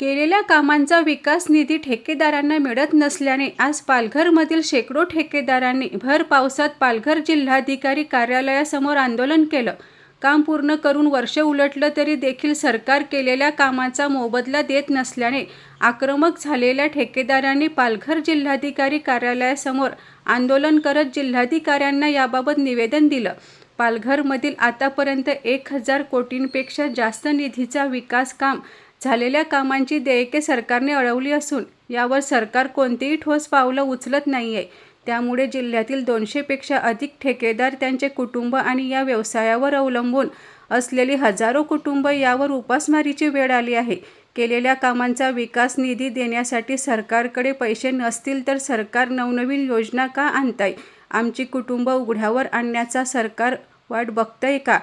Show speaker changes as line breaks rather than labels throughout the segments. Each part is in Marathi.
केलेल्या कामांचा विकास निधी ठेकेदारांना मिळत नसल्याने आज पालघरमधील शेकडो ठेकेदारांनी भर पावसात पालघर जिल्हाधिकारी कार्यालयासमोर आंदोलन केलं. काम पूर्ण करून वर्ष उलटलं तरी देखील सरकार केलेल्या कामाचा मोबदला देत नसल्याने आक्रमक झालेल्या ठेकेदारांनी पालघर जिल्हाधिकारी कार्यालयासमोर आंदोलन करत जिल्हाधिकाऱ्यांना याबाबत निवेदन दिलं. पालघरमधील आतापर्यंत एक हजार कोटींपेक्षा जास्त निधीचा विकास काम झालेल्या कामांची देयके सरकारने अडवली असून यावर सरकार कोणतीही ठोस पावलं उचलत नाही आहे त्यामुळे जिल्ह्यातील दोनशेपेक्षा अधिक ठेकेदार त्यांचे कुटुंब आणि या व्यवसायावर अवलंबून असलेली हजारो कुटुंब यावर उपासमारीची वेळ आली आहे. केलेल्या कामांचा विकास निधी देण्यासाठी सरकारकडे पैसे नसतील तर सरकार नवनवीन योजना का आणताय? आमची कुटुंब उघड्यावर आणण्याचा सरकार वाट बघतंय का?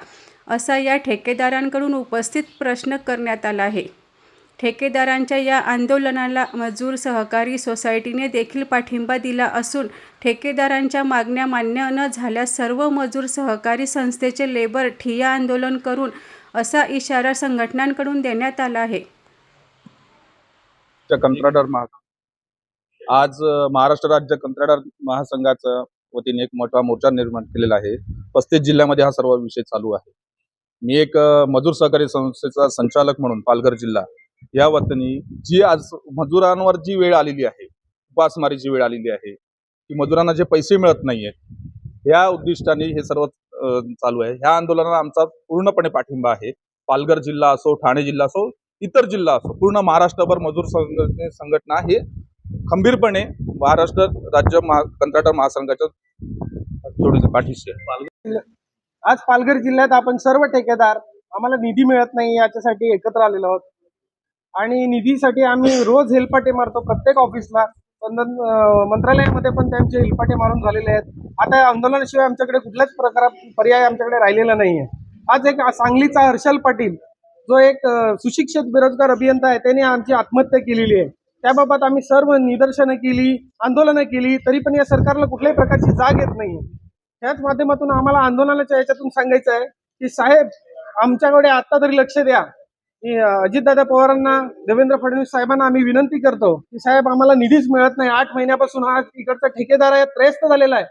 असा या ठेकेदारांकडून उपस्थित प्रश्न करण्यात आला आहे. ठेकेदारांच्या या आंदोलनाला मजूर सहकारी सोसायटीने देखील पाठिंबा दिला असून ठेकेदारांच्या मागण्या मान्य न झाल्यास सर्व मजूर सहकारी संस्थेचे लेबर ठिय्या आंदोलन करून असा इशारा संघटनांकडून देण्यात आला आहे.
कंत्राटदार महासंघ आज महाराष्ट्र राज्य कंत्राटदार महासंघाच्या वतीने एक मोठा मोर्चा निर्माण केलेला आहे. पस्तीस जिल्ह्यामध्ये हा सर्व विषय चालू आहे. मी एक मजूर सहकारी संस्थेचा संचालक म्हणून पालघर जिल्हा या वतीने जी आज मजुरांवर जी वेळ आलेली आहे उपासमारीची वेळ आलेली आहे की मजुरांना जे पैसे मिळत नाहीयेत या उद्दिष्टाने हे सर्व चालू आहे. ह्या आंदोलनाला आमचा पूर्णपणे पाठिंबा आहे. पालघर जिल्हा असो ठाणे जिल्हा असो इतर जिल्हा असो पूर्ण महाराष्ट्रभर मजूर संघटने संघटना हे खंबीरपणे महाराष्ट्र राज्य महा कंत्राटदार महासंघाच्या जोडीचे पाठीशी आहे.
आज पालघर जिल्ह्यात आपण सर्व ठेकेदार आम्हाला निधी मिळत नाही याच्यासाठी एकत्र आलेलो आहोत. आणि निधीसाठी आम्ही रोज हेलपाटे मारतो प्रत्येक ऑफिसला. पण मंत्रालयामध्ये पण त्यांचे हेलपाटे मारून झालेले आहेत. आता या आंदोलनाशिवाय आमच्याकडे कुठल्याच प्रकार पर्याय आमच्याकडे राहिलेला नाही आहे आज एक सांगलीचा हर्षल पाटील जो एक सुशिक्षित बेरोजगार अभियंता आहे त्याने आमची आत्महत्या केलेली आहे. त्याबाबत आम्ही सर्व निदर्शनं केली आंदोलनं केली तरी पण या सरकारला कुठल्याही प्रकारची जाग येत नाही त्याच माध्यमातून आम्हाला आंदोलनाच्या याच्यातून सांगायचं आहे की साहेब आमच्याकडे आता तरी लक्ष द्या. अजितदादा पवारांना देवेंद्र फडणवीस साहेबांना आम्ही विनंती करतो की साहेब आम्हाला निधीच मिळत नाही. आठ महिन्यापासून हा इकडचा ठेकेदार आहे त्रयस्त झालेला आहे.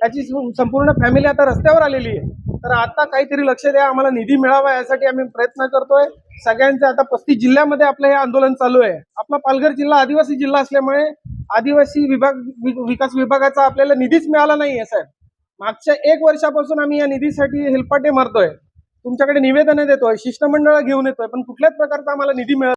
त्याची संपूर्ण फॅमिली आता रस्त्यावर आलेली आहे. तर आता काहीतरी लक्ष द्या आम्हाला निधी मिळावा यासाठी आम्ही प्रयत्न करतोय. सगळ्यांचे आता पस्तीस जिल्ह्यामध्ये आपलं हे आंदोलन चालू आहे. आपला पालघर जिल्हा आदिवासी जिल्हा असल्यामुळे आदिवासी विभाग विकास विभागाचा आपल्याला निधीच मिळाला नाहीये साहेब. मागच्या एक वर्षापासून आम्ही या निधीसाठी हेलपाटे मारतोय. तुमच्याकडे निवेदन देतोय शिष्टमंडळ घेऊन येतोय पण कुठल्याच प्रकारचा आम्हाला निधी मिळत